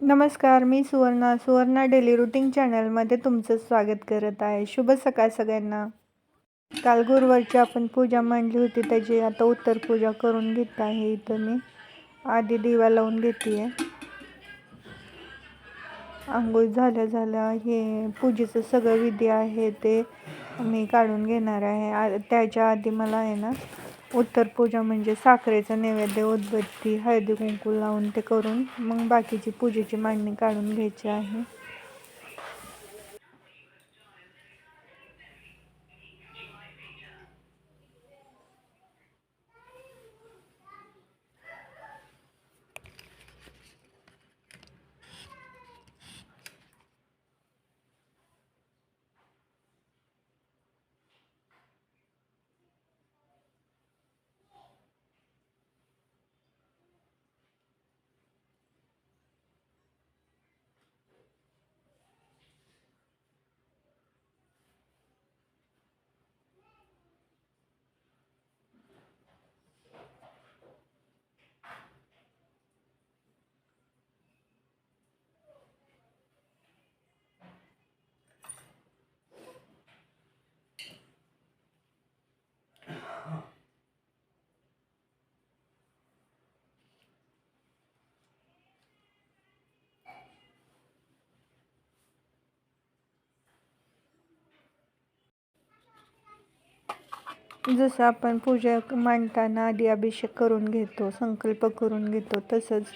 नमस्कार मी Suvarna Suvarna daily routine चॅनलमध्ये तुमचं स्वागत करत आहे. शुभ सकाळ सगळ्यांना. काल गुरुवारची आपण पूजा मांडली होती त्याची आता उत्तर पूजा करून घेत आहे इथं मी. आधी दिवा लावून घेते आहे आंघोळ झाल्या झाल्या हे पूजेचं सगळं विधी आहे ते मी काढून घेणार आहे. आ त्याच्या आधी मला आहे ना उत्तर पूजा म्हणजे साखरेचं नैवेद्य उदबत्ती हळदी कुंकू लावून ते करून मग बाकीची पूजेची मांडणी काढून घ्यायची आहे. जसं आपण पूजा मांडताना आधी अभिषेक करून घेतो संकल्प करून घेतो तसंच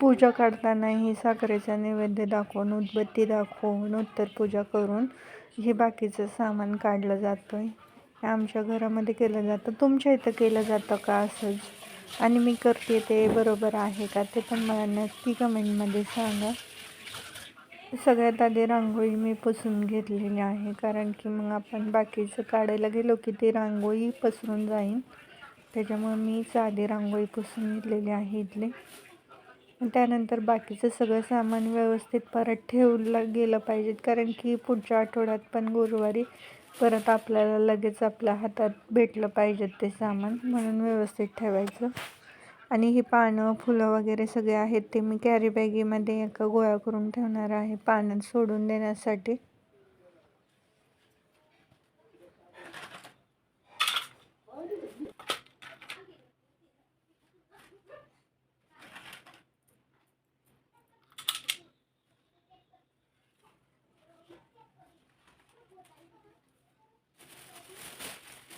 पूजा काढतानाही साखरेचा नैवेद्य दाखवून उदबत्ती दाखवून उत्तर पूजा करून हे बाकीचं सामान काढलं जातं आहे आमच्या घरामध्ये केलं जातं. तुमच्या इथं केलं जातं का असंच? आणि मी करते ते बरोबर आहे का? ते पण मला नक्की कमेंटमध्ये सांगा. सगळ्यात आधी रांगोळी मी पुसून घेतलेली आहे. कारण की मग आपण बाकीचं काढायला गेलो की ती रांगोळी पसरून जाईल. त्याच्यामुळे मीच आधी रांगोळी पुसून घेतलेली आहे इथले. त्यानंतर बाकीचं सगळं सामान व्यवस्थित परत ठेवलं गेलं पाहिजेत कारण की पुढच्या आठवड्यात पण गुरुवारी परत आपल्याला लगेच आपल्या हातात भेटलं पाहिजेत ते सामान. म्हणून व्यवस्थित ठेवायचं. आणि ही पानं फुलं वगैरे सगळे आहेत ते मी कॅरी बॅगीमध्ये एका गोळा करून ठेवणार आहे पानं सोडून देण्यासाठी.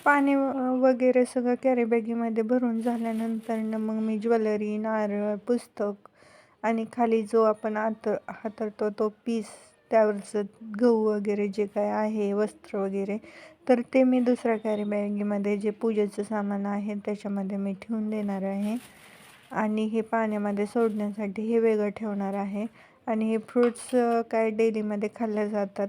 पाणी वगैरे सगळं कॅरी बॅगीमध्ये भरून झाल्यानंतर मग मी ज्वेलरी नारळ पुस्तक आणि खाली जो आपण आत हातरतो तो पीस त्यावरचं गहू वगैरे जे काय आहे वस्त्र वगैरे तर ते मी दुसऱ्या कॅरी बॅगीमध्ये जे पूजेचं सामान आहे त्याच्यामध्ये मी ठेवून देणार आहे. आणि हे पाण्यामध्ये सोडण्यासाठी हे वेगळं ठेवणार आहे. आणि हे फ्रूट्स काय डेलीमध्ये खाल्ल्या जातात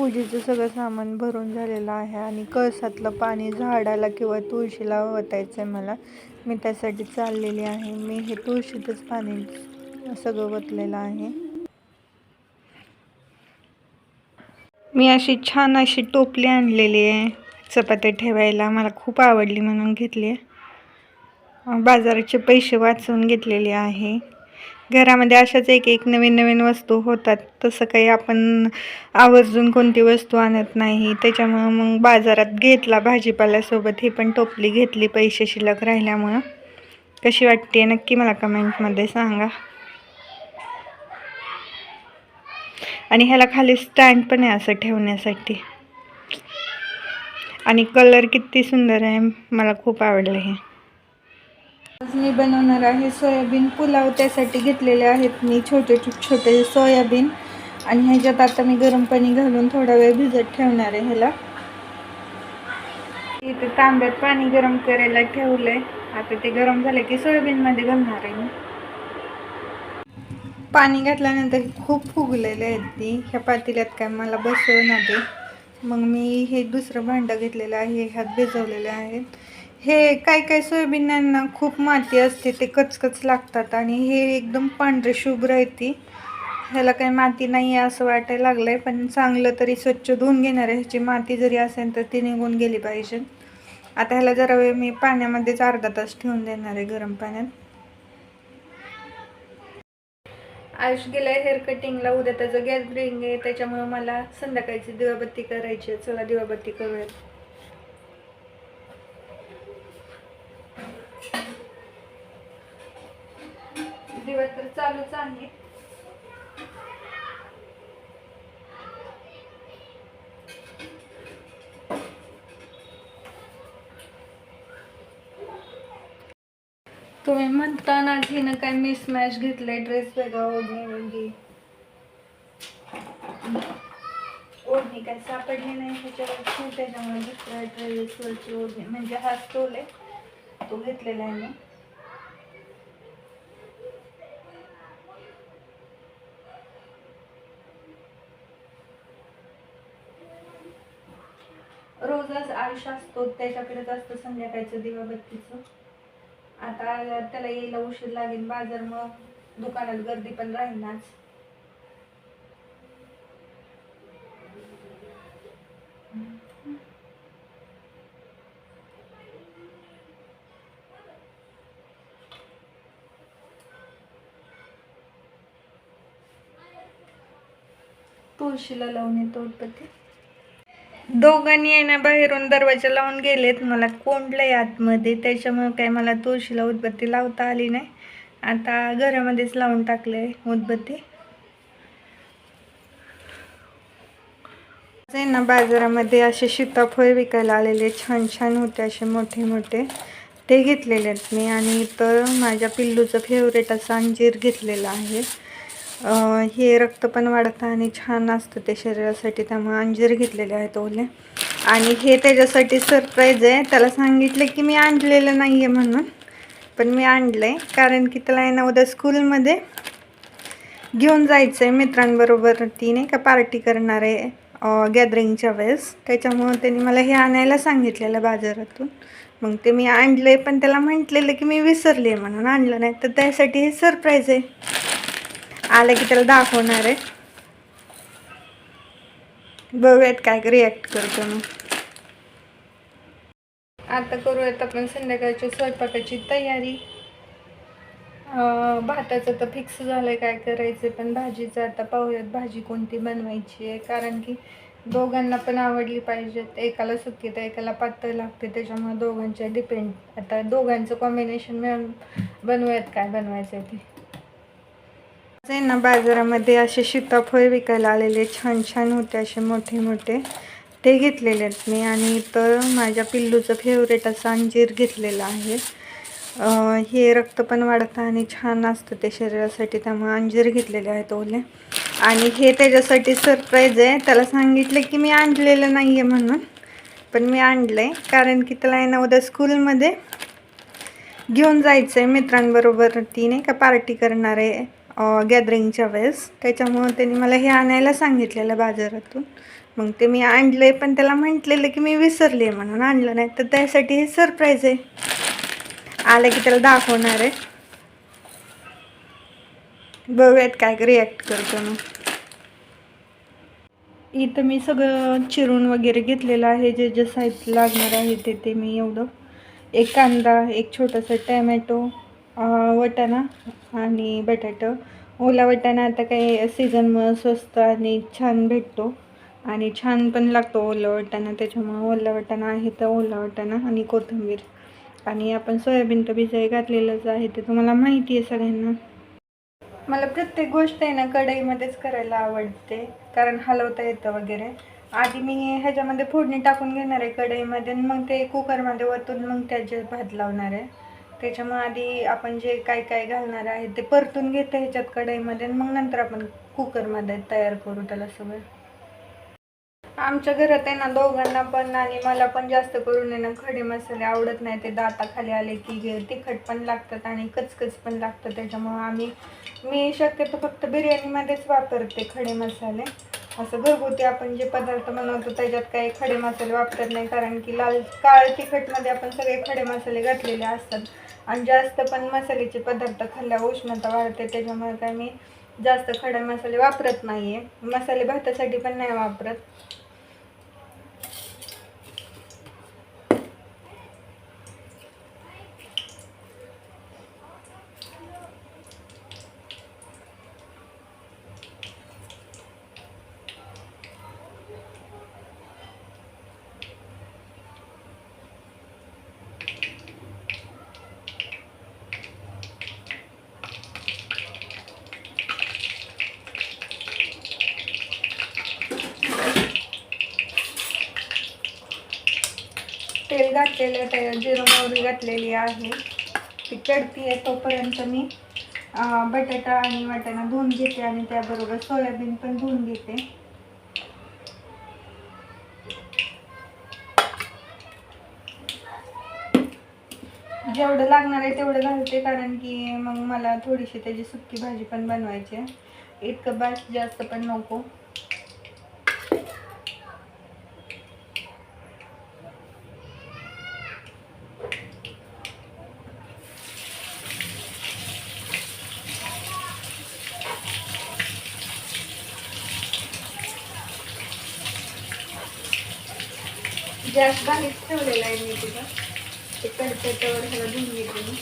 पूजेचं सगळं सामान भरून झालेलं आहे आणि कळसातलं पाणी झाडाला किंवा तुळशीला वतायचं आहे मला. मी त्यासाठी चाललेली आहे. मी हे तुळशीतच पाणी सगळं वतलेलं आहे. मी अशी छान अशी टोपली आणलेली आहे. चपात्या ठेवायला मला खूप आवडली म्हणून घेतली आहे. बाजाराचे पैसे वाचवून घेतलेले आहे. घरामध्ये अशाच एक एक नवीन नवीन वस्तू होतात. तसं काही आपण आवर्जून कोणती वस्तू आणत नाही. त्याच्यामुळं मग बाजारात घेतला भाजीपाल्यासोबत. ही पण टोपली घेतली पैसे शिल्लक राहिल्यामुळं. कशी वाटते नक्की मला कमेंटमध्ये सांगा. आणि ह्याला खाली स्टँड पण आहे असं ठेवण्यासाठी. आणि कलर किती सुंदर आहे. मला खूप आवडलं हे. आज मी बनवणार आहे सोयाबीन पुलाव. त्यासाठी घेतलेले आहेत मी छोटे छोटे सोयाबीन. आणि ह्याच्यात आता मी गरम पाणी घालून थोडा वेळ भिजत ठेवणार आहे ह्याला. इथे तांब्यात पाणी गरम करायला ठेवलंय. आता ते गरम झालं की सोयाबीनमध्ये घालणार आहे मी. पाणी घातल्यानंतर खूप फुगलेले आहेत ती. ह्या पातेल्यात काय मला बसवणार ते मग मी हे दुसरं भांडं घेतलेलं आहे. ह्यात भिजवलेले आहेत हे काय काय सोयाबीनांना खूप माती असते ते कचकच लागतात आणि हे एकदम पांढरे शुभ्र आहे ती. ह्याला काही माती नाही आहे असं वाटायला आहे पण चांगलं तरी स्वच्छ धुवून घेणार आहे. ह्याची माती जरी असेल तर ती निघून गेली पाहिजे. आता ह्याला जरा वेळ मी पाण्यामध्येच अर्धा तास ठेवून देणार आहे गरम पाण्यात. आयुष गेलाय हेअर कटिंगला उद्या त्याचं गॅदरिंग आहे त्याच्यामुळे मला संध्याकाळची दिवाबत्ती करायची आहे. चला दिवाबत्ती करूयात. दिवा तर चालूच आहे. तुम्ही म्हणता ना हिनं काय मिस मॅच घेतलंय ड्रेस वेगळा ओढणी वेगळी. ओढणी काय सापडली नाही ह्याच्यावर त्याच्यामुळे दुसऱ्या ड्रेसवरची ओढणी म्हणजे हा स्टोल आहे. तो घेतलेला आहे मी. रोजच आयुष्य असतो त्याच्याकडेच असतं संध्याकाळचं दिवाबत्तीचं. आता त्याला यायला उशीर लागेल बाजार मग दुकानात गर्दी पण राहीनाच तुळशीला लावून येतो उदबत्ती. दोघांनी आहे ना बाहेरून दरवाजा लावून गेलेत. मला कोंडलंय आतमध्ये. त्याच्यामुळे काय मला तुळशीला उदबत्ती लावता आली नाही. आता घरामध्येच लावून टाकले उदबत्ती. आहे ना बाजारामध्ये असे सीताफळ विकायला आलेले छान छान होते असे मोठे मोठे. ते घेतलेले आहेत मी. आणि इथं माझ्या पिल्लूचं फेवरेट असं अंजीर घेतलेलं आहे. हे रक्त पण वाढतं आणि छान असतं ते शरीरासाठी. त्यामुळे अंजीर घेतलेले आहेत ओले. आणि हे त्याच्यासाठी सरप्राईज आहे. त्याला सांगितलं की मी आणलेलं नाही आहे म्हणून. पण मी आणलं आहे कारण की त्याला आहे ना उद्या स्कूलमध्ये घेऊन जायचं आहे मित्रांबरोबर. ती नाही का पार्टी करणार आहे गॅदरिंगच्या वेळेस. त्याच्यामुळं त्यांनी मला हे आणायला सांगितलेलं बाजारातून. मग ते मी आणलं आहे पण त्याला म्हटलेलं की मी विसरले म्हणून आणलं नाही. तर त्यासाठी हे सरप्राईज आहे. आलं की त्याला दाखवणार आहे. बघूयात काय रिॲक्ट करतो मग. आता करूयात आपण संध्याकाळच्या स्वयंपाकाची तयारी. भाताचं तर फिक्स झालंय काय करायचं पण भाजीचं आता पाहूयात भाजी कोणती बनवायची आहे. कारण की दोघांना पण आवडली पाहिजेत एकाला सुकी तर एकाला पातळ लागते त्याच्यामुळे दोघांच्या डिपेंड आता दोघांचं कॉम्बिनेशन मिळून बनवूयात काय बनवायचं आहे ते. आहे ना बाजारामध्ये असे सीताफळ विकायला आलेले छान छान होते असे मोठे मोठे ते घेतलेले आहेत मी. आणि इथं माझ्या पिल्लूचं फेवरेट असं अंजीर घेतलेलं आहे. हे रक्त पण वाढतं आणि छान असतं ते शरीरासाठी त्यामुळे अंजीर घेतलेले आहेत ओले. आणि हे त्याच्यासाठी सरप्राईज आहे. त्याला सांगितलं की मी आणलेलं नाही आहे म्हणून पण मी आणलं आहे कारण की त्याला आहे ना उद्या स्कूलमध्ये घेऊन जायचं आहे मित्रांबरोबर. ती नाही का पार्टी करणार आहे. गॅदरिंगच्या वेळेस. त्याच्यामुळं त्यांनी मला हे आणायला सांगितलेलं बाजारातून. मग ते मी आणलं आहे पण त्याला म्हटलेलं की मी विसरले म्हणून आणलं नाही. तर त्यासाठी हे सरप्राईज आहे. आलं की त्याला दाखवणार आहे. बघूयात काय रिॲक्ट करतो मग इथं मी सगळं चिरून वगैरे घेतलेलं आहे. जे जे साहित्य लागणार आहे ते ते मी एवढं. एक कांदा एक छोटासा टॅमॅटो वटाणा आणि बटाटं. ओला वटाणा आता काही सीझनमुळं स्वस्त आणि छान भेटतो. आणि छान पण लागतो ओला वाटाणा. त्याच्यामुळं ओला वटाणा आहे तर ओला वाटाणा आणि कोथिंबीर. आणि आपण सोयाबीनचं तर भिजाई घातलेलंच आहे ते तुम्हाला माहिती आहे सगळ्यांना. मला प्रत्येक गोष्ट आहे ना कढईमध्येच करायला आवडते कारण हलवता येतं वगैरे. आधी मी ह्याच्यामध्ये फोडणी टाकून घेणार आहे कढईमध्ये मग ते कुकरमध्ये वतून मग त्याचे भात लावणार आहे. त्याच्यामुळे आधी आपण जे काय काय घालणार आहे ते परतून घेते ह्याच्यात कढईमध्ये आणि मग नंतर आपण कुकरमध्ये तयार करू त्याला सगळं. आमच्या घरात आहे ना दोघांना पण आणि मला पण जास्त करून आहे ना खडे मसाले आवडत नाही ते दाताखाली आले की तिखट पण लागतात आणि कचकच पण लागतं त्याच्यामुळं आम्ही मी शक्यतो फक्त बिर्याणीमध्येच वापरते खडे मसाले. असं घरगुती आपण जे पदार्थ बनवतो त्याच्यात काही खडे मसाले वापरत नाही कारण की लाल काळ तिखटमध्ये आपण सगळे खडे मसाले घातलेले असतात. आणि जास्त पण मसाल्याचे पदार्थ खाल्ल्यावर उष्णता वाढते त्याच्यामुळे काय मी जास्त खडा मसाले वापरत नाही आहे मसाले भातासाठी पण नाही वापरत. घातलेलं ते जिरं मोहरी घातलेली आहे. ती कढती आहे तोपर्यंत मी बटाटा आणि वाटाणा धुवून घेते आणि त्याबरोबर सोयाबीन पण धुवून घेते. जेवढं लागणार आहे तेवढं घालते कारण की मग मला थोडीशी त्याची सुकी भाजी पण बनवायची आहे. इतकं बास जास्त पण नको. गॅस बाहेर ठेवलेला आहे मी तिथं. ते कडपत्यावर ह्याला धुवून घेते मी.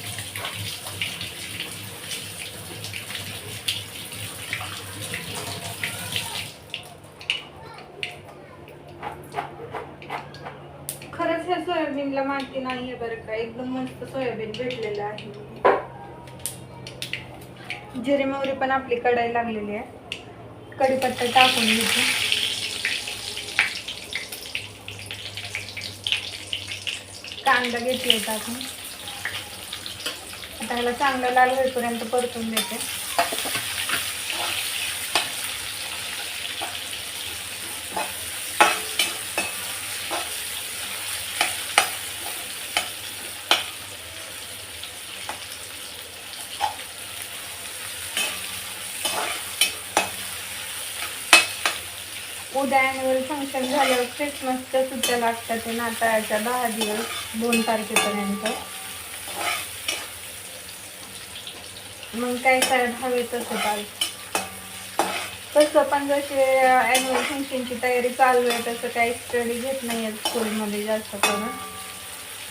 खरंच ह्या सोयाबीनला माती नाही आहे बरं का. एकदम मस्त सोयाबीन भेटलेलं आहे. जिरे मोहरी पण आपली कढाई लागलेली आहे. कढीपत्ता टाकून घेते. कांदा घेते टाकून आता ह्याला चांगलं लाल होईपर्यंत परतून देते उद्या ॲन्युअल फंक्शन झाल्यावर क्रिसमसच्या सुट्ट्या लागतात ते नाताळाच्या दहा दिवस दोन तारखेपर्यंत. मग काय काय हवे तसं चाल तसं पण जसे ॲन्युअल फंक्शनची तयारी चालू आहे तसं काही स्टडी घेत नाही आहेत स्कूलमध्ये जास्त करून.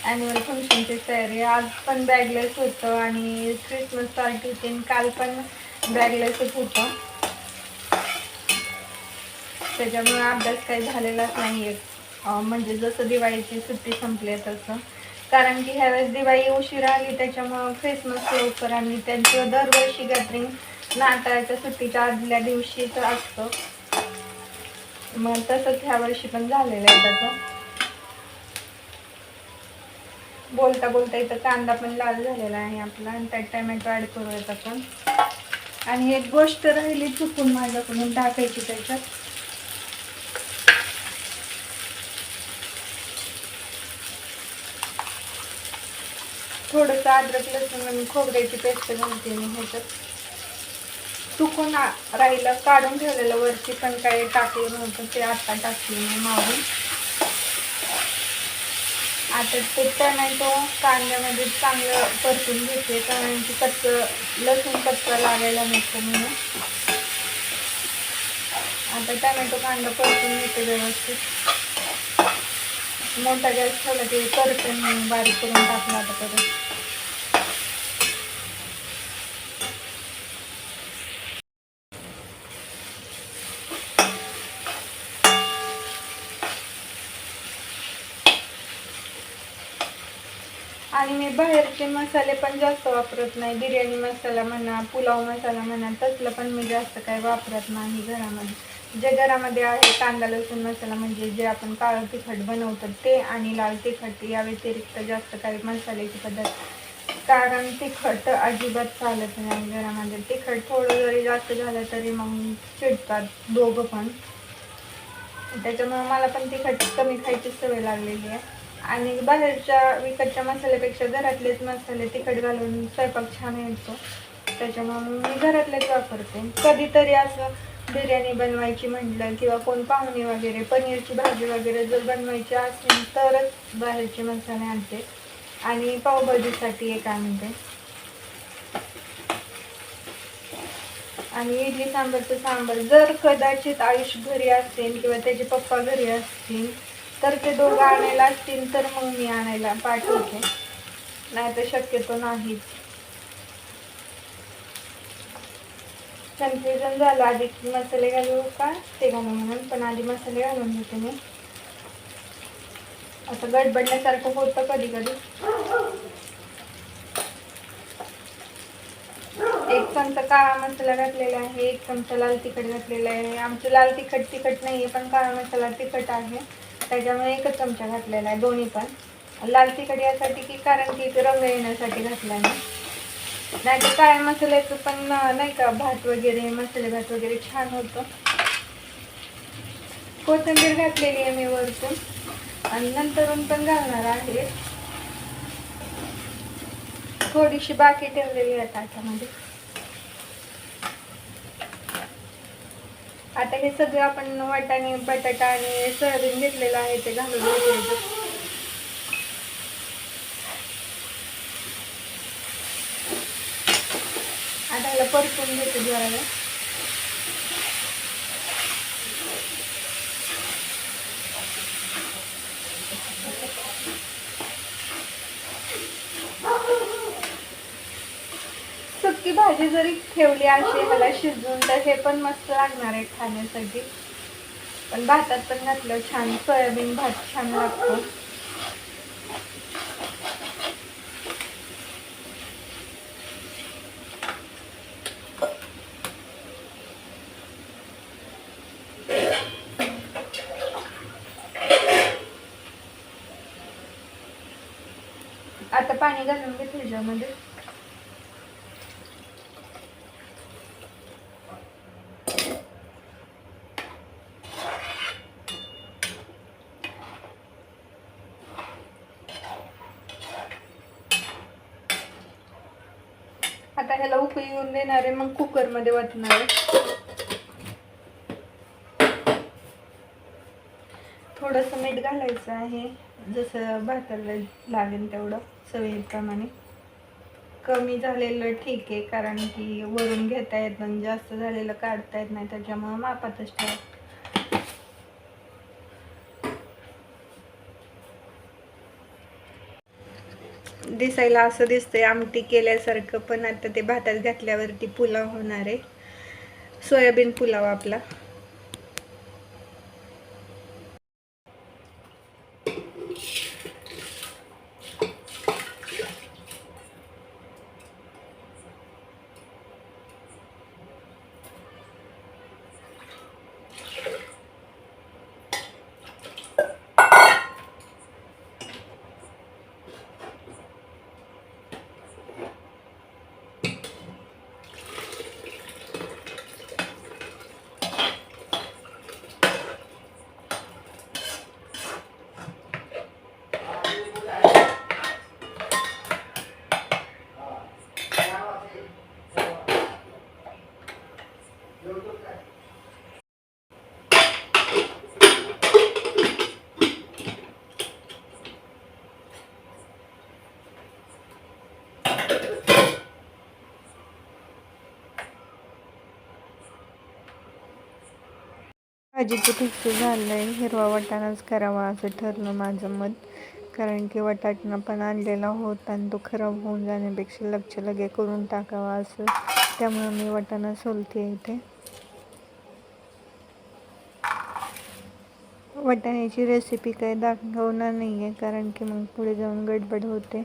ॲन्युअल फंक्शनची तयारी आज पण बॅगलेस होतं आणि क्रिसमस पार्टी होती आणि काल पण बॅगलेसच होतं. त्याच्यामुळे अभ्यास काही झालेलाच नाही आहे म्हणजे जसं दिवाळीची सुट्टी संपली आहे तसं. कारण की ह्यावेळेस दिवाळी उशिरा आली त्याच्यामुळं क्रिसमस लवकर आणि त्यांचं दरवर्षी गॅदरिंग नाताळाच्या सुट्टीच्या आदल्या दिवशीच असतं. मग तसंच ह्या वर्षी पण झालेलं आहे त्याचं बोलता बोलता इथं कांदा पण लाल झालेला आहे आपला आणि त्यात टमॅटो ॲड करूयात आपण. आणि एक गोष्ट राहिली चुकून माझ्याकडून टाकायची त्याच्यात. थोडंसं अद्रक लसूण आणि खोबऱ्याची पेस्ट घालते मी ह्याच्यात. चुकून राहिलं काढून ठेवलेलं वरती पण काही टाकलं नव्हतं ते आता टाकले मी मारून आता ते टमॅटो कांद्यामध्ये चांगलं परतून घेते कारण की कच्चं लसूण कच्चं लागायला नको म्हणून. आता टमॅटो कांदा परतून घेते व्यवस्थित. मोठा गॅस ठेवला ते परतून बारीक करून टाकला आता परत आणि मी बाहेरचे मसाले पण जास्त वापरत नाही. बिर्याणी मसाला म्हणा पुलाव मसाला म्हणा तसलं पण मी जास्त काही वापरत नाही घरामध्ये. जे घरामध्ये आहे कांदा लसूण मसाला म्हणजे जे आपण काळं तिखट बनवतो ते आणि लाल तिखट या व्यतिरिक्त जास्त काही मसाल्याचे पदार्थ कारण तिखट अजिबात चालत नाही घरामध्ये. तिखट थोडं जरी जास्त झालं तरी मग चिडतात दोघं पण. त्याच्यामुळे मला पण तिखट कमी खायची सवय लागलेली आहे. आणि बाहेरच्या विकतच्या मसाल्यापेक्षा घरातलेच मसाले तिखट घालून स्वयंपाक छान येतो त्याच्यामुळे मी घरातलेच वापरते. कधीतरी असं बिर्याणी बनवायची म्हटलं किंवा कोण पाहुणे वगैरे पनीरची भाजी वगैरे जर बनवायची असेल तरच बाहेरचे मसाले आणते. आणि पावभाजीसाठी एक आणते. आणि इडली सांबारचं सांबार. जर कदाचित आयुष घरी असेल किंवा त्याचे पप्पा घरी असतील तर ते दोघं आणायला असतील तर मग मी आणायला पाठवते. नाही तर शक्यतो नाहीच कन्फ्युजन झालं आधी मसाले घालू का? ते घालू म्हणून पण आधी मसाले घालून घेते मी. असं गडबडण्यासारखं होतं कधी कधी एक चमचा काळा मसाला घातलेला आहे एक चमचा लाल तिखट घातलेला आहे. आमचं लाल तिखट तिखट नाही आहे पण काळा मसाला तिखट आहे. त्याच्यामुळे एकच चमचा घातलेला आहे दोन्ही पण. लाल तिखट यासाठी की कारण की रंग येण्यासाठी घातला आहे नाही. तर काळ्या मसाल्याचं पण नाही का भात वगैरे मसाले भात वगैरे छान होतं. कोथिंबीर घातलेली आहे मी वरतून. आणि नंतरून पण घालणार आहे. थोडीशी बाकी ठेवलेली आहे ताटामध्ये आता हे सगळं आपण वाटाणे बटाटा आणि सोयाबीन घेतलेलं आहे ते घालून घ्यायचं आता याला परतून घेते जरा भाजी जरी ठेवली अशी ह्याला शिजवून तर हे पण मस्त लागणार आहे खाण्यासाठी. पण भातात पण घातलं छान सोयाबीन भात छान लागतो. आता पाणी घालून घे त्याच्यामध्ये आता ह्याला येणार आहे मग कुकरमध्ये वाटणार आहे. थोडंसं मीठ घालायचं आहे जसं भाताला लागेल तेवढं सवयीप्रमाणे कमी झालेलं ठीक आहे कारण की वरून घेता येत नाही जास्त झालेलं काढता येत नाही त्याच्यामुळं मापातच ठेवा. दिसायला असं दिसतंय आमटी केल्यासारखं पण आता ते भातात घातल्यावरती पुलाव होणार आहे. सोयाबीन पुलाव आपला. भाजीचं फिक्स झालं आहे हिरवा वाटाणाच करावा असं ठरलं माझं मत. कारण की वाटाणा पण आणलेला होता आणि तो खराब होऊन जाण्यापेक्षा लक्ष लगे करून टाकावा असं. त्यामुळे मी वाटाणा सोलते इथे. वाटाण्याची रेसिपी काही दाखवणार नाही आहे कारण की मग पुढे जाऊन गडबड होते.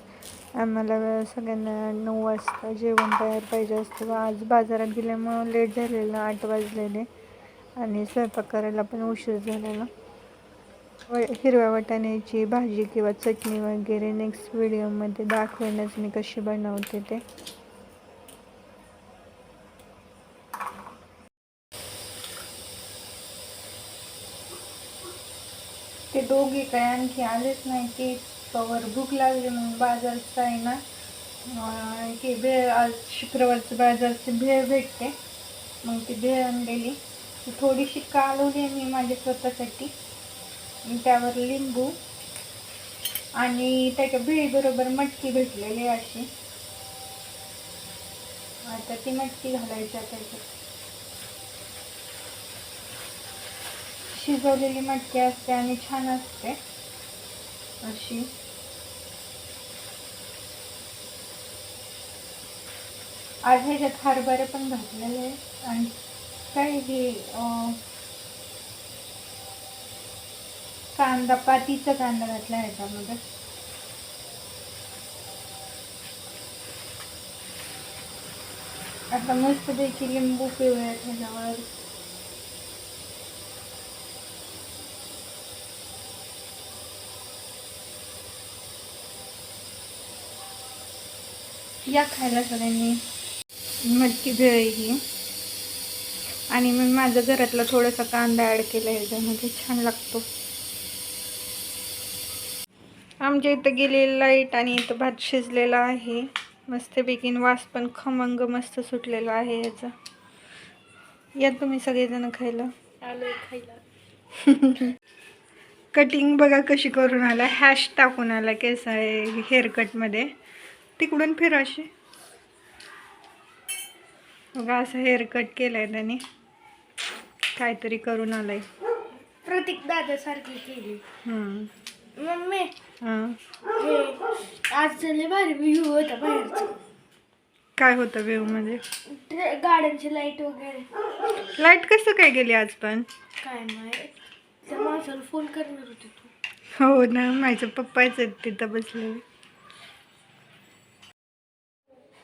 आम्हाला सगळ्यांना नऊ वाजता जेवण तयार पाहिजे असतं. आज बाजारात गेल्यामुळं लेट झालेलं आठ वाजलेले. आणि स्वयंपाक करायला पण उशीर झालेला. व हिरव्या वाटाण्याची भाजी किंवा चटणी वगैरे नेक्स्ट व्हिडिओमध्ये दाखवेनच मी कशी बनवते ते. ते दोघे काय आणखी आलेच नाही की कवर भूक लागली म्हणून बाजारचं आहे ना. की भेळ आज शुक्रवारचं बाजारची भेळ भेटते. मग ती भेळ आणलेली. थोडीशी कालवली आहे मी माझ्या स्वतःसाठी. त्यावर लिंबू आणि त्याच्या भेळीबरोबर मटकी भेटलेली आहे अशी. आता ती मटकी घालायची आता त्याच्यात. शिजवलेली मटकी असते आणि छान असते अशी. आज ह्याच्यात हरभरे पण घातलेले आहे आणि काय हे कांदा पातीचा कांदा घातला ह्याच्यामध्ये आता मस्त देखील लिंबू पिवळ्या ह्याच्यावर या खायला सगळ्यांनी मटकी भेळ ही. आणि मग माझं घरातला थोडासा कांदा ॲड केला ह्याच्यामध्ये छान लागतो. आमच्या इथं गेलेली लाइट आणि इथं भात शिजलेला आहे. मस्तपैकी वास पण खमंग मस्त सुटलेला आहे ह्याचा या तुम्ही सगळेजण खायला. आलोय खायला. कटिंग बघा कशी करून आला. हॅश टाकून आला केस आहे हेअरकटमध्ये तिकडून फिर अशी बघा असं हेअरकट केलं आहे त्याने. काहीतरी करून आलाय. प्रतीक दादा सारखी केली. हम्म. मम्मी हां. हे आज लय भारी व्ह्यू होता बाहेरचा. काय होतं व्ह्यूमध्ये ट्रे- गाड्यांची लाइट वगैरे. लाइट कसं काय गेली आज पण? काय नाही त्या माणसाला फोन करणार होते तू. हो ना माझ्या पप्पाच आहेत तिथं बसलेले.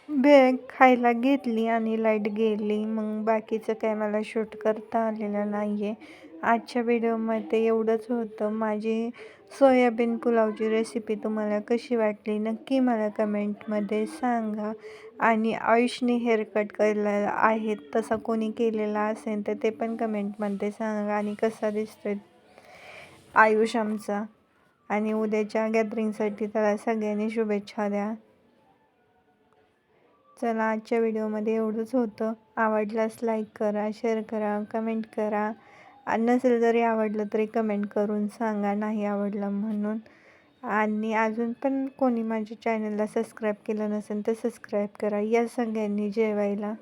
बॅग खायला घेतली आणि लाइट गेली. मग बाकीचं काय मला शूट करता आलेलं नाही आहे आजच्या व्हिडिओमध्ये एवढंच होतं. माझी सोयाबीन पुलावची रेसिपी तुम्हाला कशी वाटली नक्की मला कमेंटमध्ये सांगा. आणि आयुषने हेअरकट केलेला आहे तसा कोणी केलेला असेल तर ते पण कमेंटमध्ये सांगा. आणि कसा दिसतोय आयुष आमचा. आणि उद्याच्या गॅदरिंगसाठी त्याला सगळ्यांनी शुभेच्छा द्या. चला आजच्या व्हिडिओमध्ये एवढंच होतं. आवडल्यास लाईक करा शेअर करा कमेंट करा. आणि नसेल जरी आवडलं तरी कमेंट करून सांगा नाही आवडलं म्हणून. आणि अजून पण कोणी माझ्या चॅनलला सबस्क्राईब केलं नसेल तर सबस्क्राईब करा. या सगळ्यांनी जेवायला.